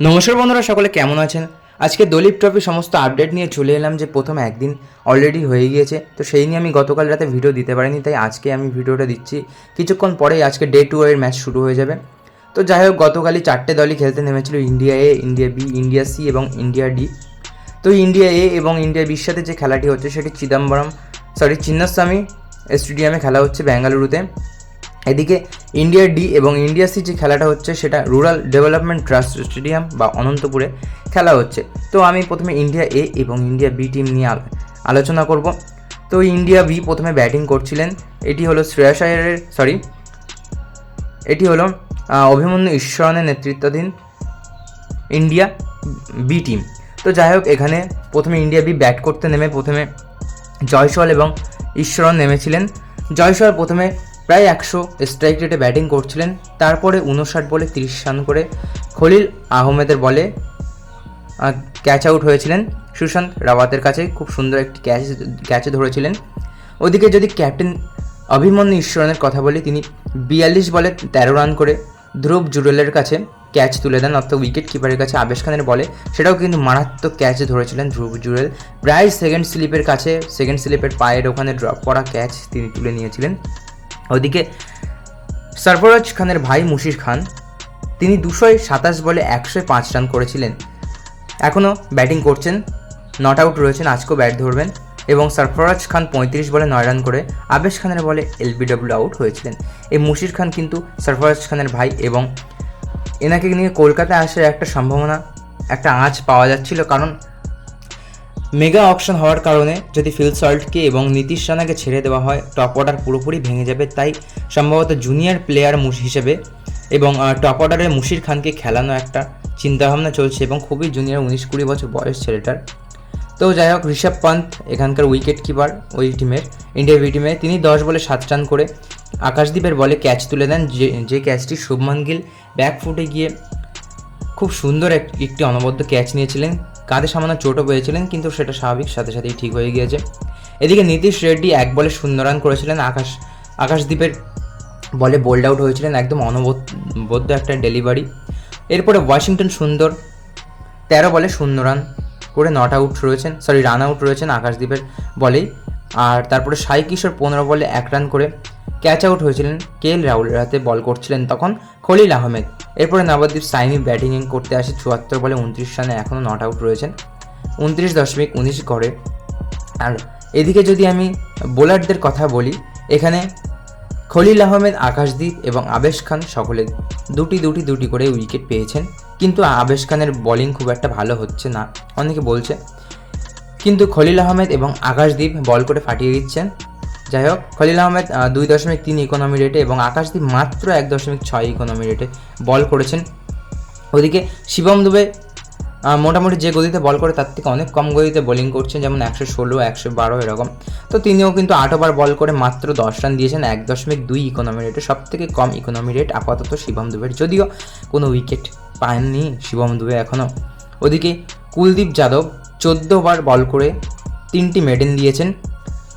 নমস্কার বন্ধুরা, সকলে কেমন আছেন? আজকে দলীপ ট্রফি সমস্ত আপডেট নিয়ে চলে এলাম যে প্রথম একদিন অলরেডি হয়ে গিয়েছে, তো সেই নিয়ে আমি গতকাল রাতে ভিডিও দিতে পারিনি, তাই আজকে আমি ভিডিওটা দিচ্ছি। কিছুক্ষণ পরেই আজকে ডে টু এর ম্যাচ শুরু হয়ে যাবে। তো যাই হোক, গতকালই চারটে দলই খেলতে নেমেছিল India A India B India C এবং ইন্ডিয়া ডি তো ইন্ডিয়া এ এবং ইন্ডিয়া বির সাথে যে খেলাটি হচ্ছে, সেটি চিদম্বরম সরি চিন্নাস্বামী স্টেডিয়ামে খেলা হচ্ছে বেঙ্গালুরুতে এদিকে ইন্ডিয়া ডি এবং ইন্ডিয়া সি যে খেলাটা হচ্ছে, সেটা রুরাল ডেভেলপমেন্ট ট্রাস্ট স্টেডিয়াম বা অনন্তপুরে খেলা হচ্ছে। তো আমি প্রথমে ইন্ডিয়া এ এবং ইন্ডিয়া বি টিম নিয়ে আল- আলোচনা করব। তো ইন্ডিয়া বি প্রথমে ব্যাটিং করছিলেন, এটি হলো শ্রেয়াস আয়ারের সরি এটি হলো অভিমন্যু ঈশ্বরনের নেতৃত্বাধীন ইন্ডিয়া বি টিম তো যাই হোক, এখানে প্রথমে ইন্ডিয়া বি ব্যাট করতে নেমে প্রথমে জয়সওয়াল এবং ঈশ্বরন নেমেছিলেন। জয়সওয়াল প্রথমে প্রায় একশো স্ট্রাইক রেটে ব্যাটিং করছিলেন। তারপরে উনষাট বলে তিরিশ রান করে খলিল আহমেদের বলে ক্যাচ আউট হয়েছিলেন। সুশান্ত রাওয়াতের কাছে খুব সুন্দর একটি ক্যাচ ক্যাচে ধরেছিলেন। ওদিকে যদি ক্যাপ্টেন অভিমন্যু ঈশ্বরনের কথা বলি, তিনি বিয়াল্লিশ বলে তেরো রান করে ধ্রুব জুরেলের কাছে ক্যাচ তুলে দেন, অর্থাৎ উইকেট কিপারের কাছে আবেশ খানের বলে সেটাও কিন্তু মারাত্মক ক্যাচ ধরেছিলেন ধ্রুব জুরেল প্রায় সেকেন্ড স্লিপের কাছে সেকেন্ড স্লিপের পায়ের ওখানে ড্রপ করা ক্যাচ তিনি তুলে নিয়েছিলেন। ওদিকে সরফরাজ খানের ভাই মুশির খান, তিনি দুশোয় সাতাশ বলে একশোয় পাঁচ রান করেছিলেন। এখনও ব্যাটিং করছেন, নট আউট রয়েছেন, আজকেও ব্যাট ধরবেন এবং সরফরাজ খান পঁয়ত্রিশ বলে নয় রান করে আবেশ খানের বলে এলবিডব্লিউ আউট হয়েছিলেন। এই মুশির খান কিন্তু সরফরাজ খানের ভাই এবং এনাকে নিয়ে কলকাতায় আসার একটা সম্ভাবনা, একটা আঁচ পাওয়া যাচ্ছিল কারণ মেগা অকশন হওয়ার কারণে যদি ফিল সল্টকে এবং নীতিশ রানাকে ছেড়ে দেওয়া হয়, টপ অর্ডার পুরোপুরি ভেঙে যাবে তাই সম্ভবত জুনিয়র প্লেয়ার হিসেবে এবং টপ অর্ডারে মুশির খানকে খেলানো একটা চিন্তাভাবনা চলছে এবং খুবই জুনিয়র উনিশ কুড়ি বছর বয়স ছেলেটার। তো যাই হোক, ঋষভ পান্ত এখানকার উইকেট কিপার ওই টিমের ইন্ডিয়া বি টিমে তিনি দশ বলে সাত রান করে আকাশদ্বীপের বলে ক্যাচ তুলে দেন। যে যে ক্যাচটি শুভমান গিল ব্যাক ফুটে গিয়ে খুব সুন্দর এক, একটি অনবদ্য ক্যাচ নিয়েছিলেন। কাঁধে সামান্য চোটও পেয়েছিলেন, কিন্তু সেটা স্বাভাবিক, সাথে সাথেই ঠিক হয়ে গিয়েছে। এদিকে নীতিশ রেড্ডি এক বলে শূন্য রান করেছিলেন, আকাশ আকাশদ্বীপের বলে বোল্ড আউট হয়েছিলেন একদম অনবদ্য একটা ডেলিভারি। এরপরে ওয়াশিংটন সুন্দর তেরো বলে শূন্য রান করে নট আউট রয়েছেন, সরি, রান আউট রয়েছেন আকাশদ্বীপের বলেই। আর তারপরে সাই কিশোর পনেরো বলে এক রান করে ক্যাচ আউট হয়েছিলেন কে এল রাহুলের হাতে বল করছিলেন তখন খলিল আহমেদ। এরপরে নবদ্বীপ সাইনি ব্যাটিং করতে আসে চুয়াত্তর বলে উনত্রিশ রানে এখনও নট আউট রয়েছেন। উনত্রিশ দশমিক উনিশ করে আর এদিকে যদি আমি বোলারদের কথা বলি, এখানে খলিল আহমেদ আকাশদ্বীপ এবং আবেশ খান সকলে দুটি দুটি দুটি করে উইকেট পেয়েছেন। কিন্তু আবেশ খানের বোলিং খুব একটা ভালো হচ্ছে না। অনেকে বলছে কিন্তু খলিল আহমেদ এবং আকাশদ্বীপ বল করে ফাটিয়ে দিচ্ছেন। যাই হোক, খলিল আহমেদ দুই দশমিক তিন ইকোনমি রেটে এবং আকাশদ্বীপ মাত্র এক দশমিক ছয় ইকোনমি রেটে বল করেছেন। ওদিকে শিবম দুবে মোটামুটি যে গতিতে বল করে তার থেকে অনেক কম গতিতে বোলিং করছেন, যেমন একশো ষোলো, একশো বারো এরকম। তো তিনিও কিন্তু আট ওভার বল করে মাত্র দশ রান দিয়েছেন, এক দশমিক দুই ইকোনমি রেটে সব থেকে কম ইকোনমি রেট আপাতত শিবম দুবের, যদিও কোনো উইকেট পাননি শিবম দুবে এখনও ওদিকে কুলদীপ যাদব ওভার বল করে তিনটি মেডেন দিয়েছেন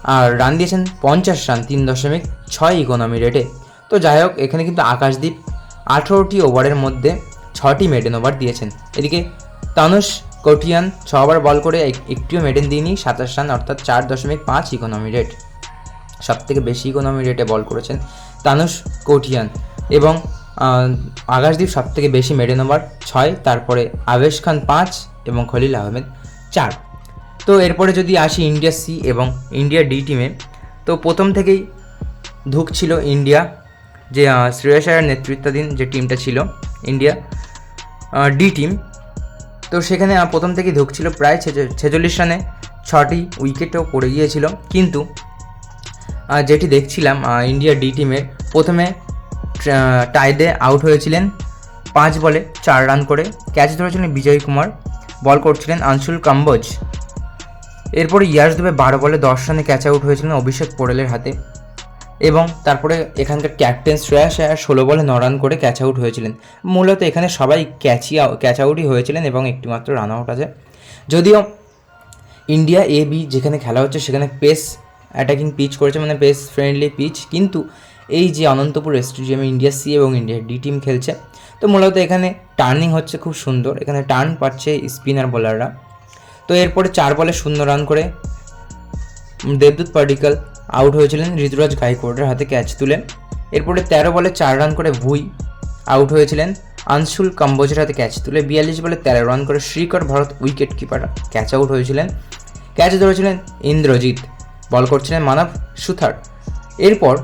আর রান দিয়েছেন পঞ্চাশ রান তিন দশমিক ছয় ইকোনমি রেটে তো যাই হোক, এখানে কিন্তু আকাশদ্বীপ আঠেরোটি ওভারের মধ্যে ছটি মেডেন ওভার দিয়েছেন। এদিকে তানুষ কটিয়ান ছ ওভার বল করে এক- একটিও মেডেন দিইনি, সাতাশ রান অর্থাৎ চার দশমিক পাঁচ ইকোনমি রেট সব থেকে বেশি ইকোনমি রেটে বল করেছেন তানুষ কোটিয়ান এবং আকাশদ্বীপ সব থেকে বেশি মেডেন ওভার ছয়, তারপরে আবেশ খান পাঁচ এবং খলিল আহমেদ চার। তো এরপরে যদি আসি ইন্ডিয়া সি এবং ইন্ডিয়া ডি টিমে, তো প্রথম থেকেই ঢুকছিল ইন্ডিয়া, যে শ্রেয়াস আয়ার নেতৃত্বাধীন যে টিমটা ছিল ইন্ডিয়া ডি টিম। তো সেখানে প্রথম থেকেই ঢুকছিল প্রায় ছেচল্লিশ রানে ছটি উইকেটও পড়ে গিয়েছিল। কিন্তু যেটি দেখছিলাম ইন্ডিয়া ডি টিমের, প্রথমে টাইডে আউট হয়েছিলেন পাঁচ বলে চার রান করে। ক্যাচ ধরেছিলেন বিজয় কুমার। বল করছিলেন আনসুল কাম্বোজ। এরপরে ইয়াস দেবে বারো বলে দশ রানে ক্যাচ আউট হয়েছিলেন অভিষেক পোড়েলের হাতে। এবং তারপরে এখানকার ক্যাপ্টেন শ্রেয়াস আয়ার ষোলো বলে ন রান করে ক্যাচ আউট হয়েছিলেন। মূলত এখানে সবাই ক্যাচই ক্যাচ আউটই হয়েছিলেন এবং একটিমাত্র রান আউট আছে। যদিও ইন্ডিয়া এ বি যেখানে খেলা হচ্ছে সেখানে পেস অ্যাটাকিং পিচ করেছে মানে পেস ফ্রেন্ডলি পিচ কিন্তু এই যে অনন্তপুর স্টেডিয়ামে ইন্ডিয়া সি এবং ইন্ডিয়া ডি টিম খেলছে তো মূলত এখানে টার্নিং হচ্ছে খুব সুন্দর। এখানে টার্ন পাচ্ছে স্পিনার বোলাররা তো এরপরে চার বলে শূন্য রান করে দেবদূত পার্টিকল আউট হয়েছিলেন ঋতুরাজ গাইকোয়াডের হাতে ক্যাচ তুলে। এরপরে তেরো বলে চার রান করে ভুই আউট হয়েছিলেন আনসুল কাম্বোজের হাতে ক্যাচ তুলে। বিয়াল্লিশ বলে তেরো রান করে Srikar Bharat wicket keeper catch out হয়েছিলেন। ক্যাচ ধরেছিলেন ইন্দ্রজিৎ। বল করছিলেন মানব সুথার। এরপর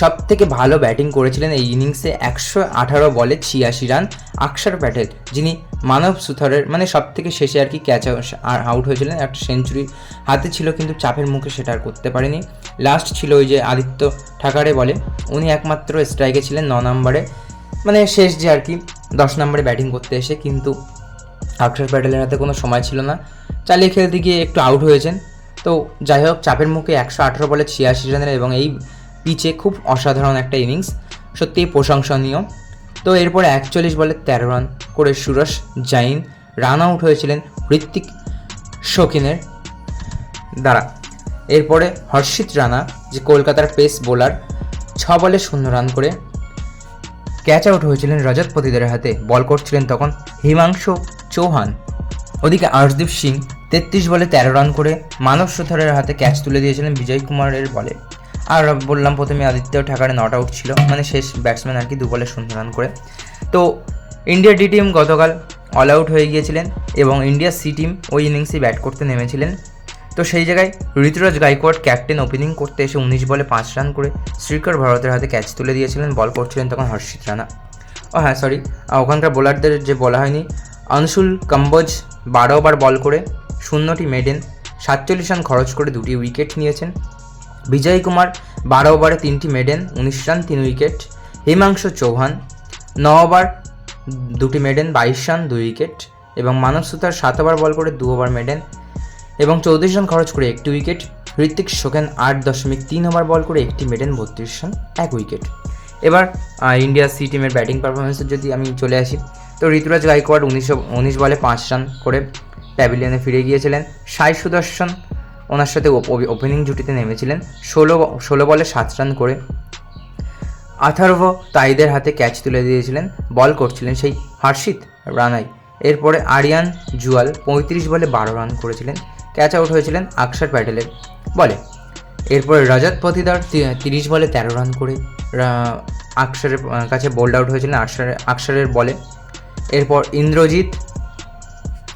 সব থেকে ভালো ব্যাটিং করেছিলেন এই ইনিংসে একশো আঠারো বলে ছিয়াশি রান আকসার প্যাটেল, যিনি মানব সুথারের মানে সব থেকে শেষে আর কি ক্যাচ আউট হয়েছিলেন। একটা সেঞ্চুরি হাতে ছিল কিন্তু চাপের মুখে সেটা আর করতে পারেনি। লাস্ট ছিল ওই যে আদিত্য ঠাকারে বলে, উনি একমাত্র স্ট্রাইকে ছিলেন ন নম্বরে। মানে শেষ যে আর কি দশ নম্বরে ব্যাটিং করতে এসে, কিন্তু আকসার প্যাটেলের হাতে কোনো সময় ছিল না। চালিয়ে খেলতে গিয়ে একটু আউট হয়েছেন। তো যাই হোক, চাপের মুখে একশো আঠারো বলে ছিয়াশি রানের এবং এই পিচে খুব অসাধারণ একটা ইনিংস সত্যিই প্রশংসনীয়। তো এরপরে একচল্লিশ বলে তেরো রান করে সুরজ জাইন রান আউট হয়েছিলেন ঋত্বিক শকিনের দ্বারা। এরপরে হর্ষিত রানা, যে কলকাতার পেস বোলার, ছ বলে শূন্য রান করে ক্যাচ আউট হয়েছিলেন রজত পতিদের হাতে। বল করছিলেন তখন হিমাংশু চৌহান। ওদিকে আর্শদীপ সিং তেত্রিশ বলে তেরো রান করে মানব সুথারের হাতে ক্যাচ তুলে দিয়েছিলেন বিজয় কুমারের বলে। আর বললাম প্রথমে আদিত্য ঠাকারে নট আউট ছিল মানে শেষ ব্যাটসম্যান আর কি দু বলে শূন্য রান করে। তো ইন্ডিয়া ডি টিম গতকাল অল আউট হয়ে গিয়েছিলেন এবং ইন্ডিয়া সি টিম ওই ইনিংসে ব্যাট করতে নেমেছিলেন। তো সেই জায়গায় ঋতুরাজ গাইকোয়াড ক্যাপ্টেন ওপেনিং করতে এসে উনিশ বলে পাঁচ রান করে শ্রীকর ভারতের হাতে ক্যাচ তুলে দিয়েছিলেন বল করছিলেন তখন হর্ষিত রানা। ও হ্যাঁ সরি ওখানকার বোলারদের যে বলা হয়নি, আনসুল কম্বোজ বারো ওভার বল করে শূন্যটি মেডেন সাতচল্লিশ রান খরচ করে দুটি উইকেট নিয়েছেন। বিজয় কুমার, বারো ওভারে তিনটি মেডেন, উনিশ রান, তিন উইকেট। হিমাংশু চৌহান, ন ওভার দুটি মেডেন, বাইশ রান, দুই উইকেট। এবং মানব সুতার সাত ওভার বল করে দু ওভার মেডেন। এবং চৌত্রিশ রান খরচ করে একটি উইকেট। হৃত্বিক শোকেন আট দশমিক তিন ওভার বল করে একটি মেডেন, বত্রিশ রান, এক উইকেট। এবার ইন্ডিয়া সি টিমের ব্যাটিং পারফরমেন্সের যদি আমি চলে আসি, তো ঋতুরাজ গাইকোয়াড উনিশশো উনিশ বলে পাঁচ রান করে প্যাভিলিয়নে ফিরে গিয়েছিলেন। সাই সুদর্শন ওনার সাথে ওপেনিং জুটিতে নেমেছিলেন। ষোলো ষোলো বলে সাত রান করে। আথার্ভ তাইদের হাতে ক্যাচ তুলে দিয়েছিলেন। বল করছিলেন সেই হর্ষিত রানাই। এরপরে আরিয়ান জুয়াল পঁয়ত্রিশ বলে বারো রান করেছিলেন। ক্যাচ আউট হয়েছিলেন আকসার প্যাটেলের বলে। এরপরে রজত পতিদার তিরিশ বলে তেরো রান করে। আকসারের কাছে বোল্ড আউট হয়েছিলেন আকসারের আকসারের বলে। এরপর ইন্দ্রজিৎ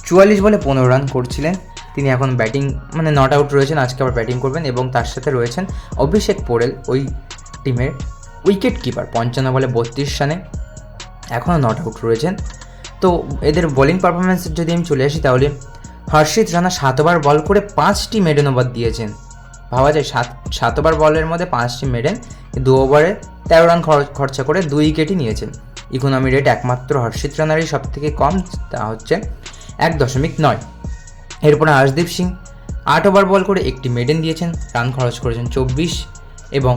চুয়াল্লিশ বলে পনেরো রান করছিলেন। তিনি এখন ব্যাটিং মানে নট আউট রয়েছেন, আজকে আবার ব্যাটিং করবেন এবং তার সাথে রয়েছেন অভিষেক পোরেল, ওই টিমের উইকেট কিপার পঞ্চান্ন বলে বত্রিশ রানে এখনও নট আউট রয়েছেন। তো এদের বোলিং পারফরমেন্সের যদি আমি চলে আসি তাহলে হর্ষিত রানা সাতবার বল করে পাঁচটি মেডেন ওভার দিয়েছেন। ভাবা যায়, সাত সাত ওভার বলের মধ্যে পাঁচটি মেডেন দু ওভারে তেরো রান খরচ- খরচা করে দুই উইকেটই নিয়েছেন। ইকোনমি রেট একমাত্র হর্ষিত রানারই সব থেকে কম, তা হচ্ছে এক দশমিক নয়। এরপরে আশদীপ সিং আট ওভার বল করে একটি মেডেন দিয়েছেন, রান খরচ করেছেন চব্বিশ এবং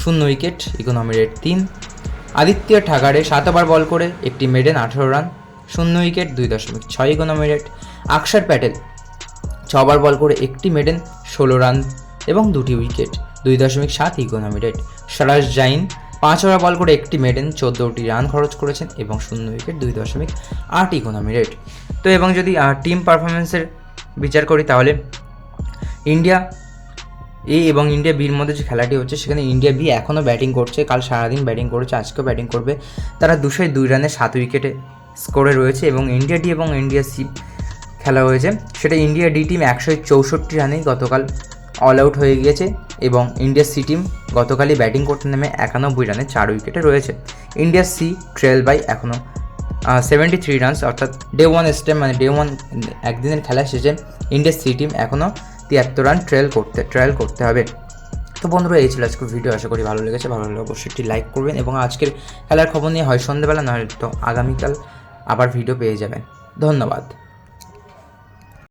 শূন্য উইকেট ইকোনমি রেট তিন। আদিত্য ঠাকারে সাত ওভার বল করে একটি মেডেন আঠেরো রান, শূন্য উইকেট, দুই দশমিক ছয় ইকোনমি রেট আকসার প্যাটেল ছ ওভার বল করে একটি মেডেন, ষোলো রান এবং দুটি উইকেট, দুই দশমিক সাত ইকোনমি রেট সরাজ জাইন পাঁচ ওভার বল করে একটি মেডেন চোদ্দোটি রান খরচ করেছেন এবং শূন্য উইকেট দুই দশমিক আট ইকোনমি রেট। তো এবং যদি টিম পারফরমেন্সের বিচার করি তাহলে ইন্ডিয়া এ এবং ইন্ডিয়া বির মধ্যে যে খেলাটি হচ্ছে, সেখানে ইন্ডিয়া বি এখনও ব্যাটিং করছে, কাল সারাদিন ব্যাটিং করেছে, আজকেও ব্যাটিং করবে। তারা দুশোয় দুই রানে সাত উইকেটে স্কোরে রয়েছে এবং ইন্ডিয়া ডি এবং ইন্ডিয়া সি খেলা হয়েছে। সেটা ইন্ডিয়া ডি টিম একশো চৌষট্টি রানেই গতকাল অল আউট হয়ে গিয়েছে এবং ইন্ডিয়া সি টিম গতকালই ব্যাটিং করতে নেমে একানব্বই রানে চার উইকেটে রয়েছে। ইন্ডিয়া সি ট্রেল বাই এখনও সেভেন্টি থ্রি রানস অর্থাৎ ডে ওয়ান স্টেপ মানে ডে ওয়ান একদিনের খেলা শেষে ইন্ডিয়া সি টিম এখনও তিয়াত্তর রান ট্রেল করতে ট্রায়াল করতে হবে। তো বন্ধুরা, এই ছিল আজকের ভিডিও আশা করি ভালো লেগেছে। ভালো লাগলে অবশ্যই একটি লাইক করবেন এবং আজকের খেলার খবর নিয়ে হয় সন্ধ্যেবেলা নয় তো আগামীকাল আবার ভিডিও পেয়ে যাবেন। ধন্যবাদ।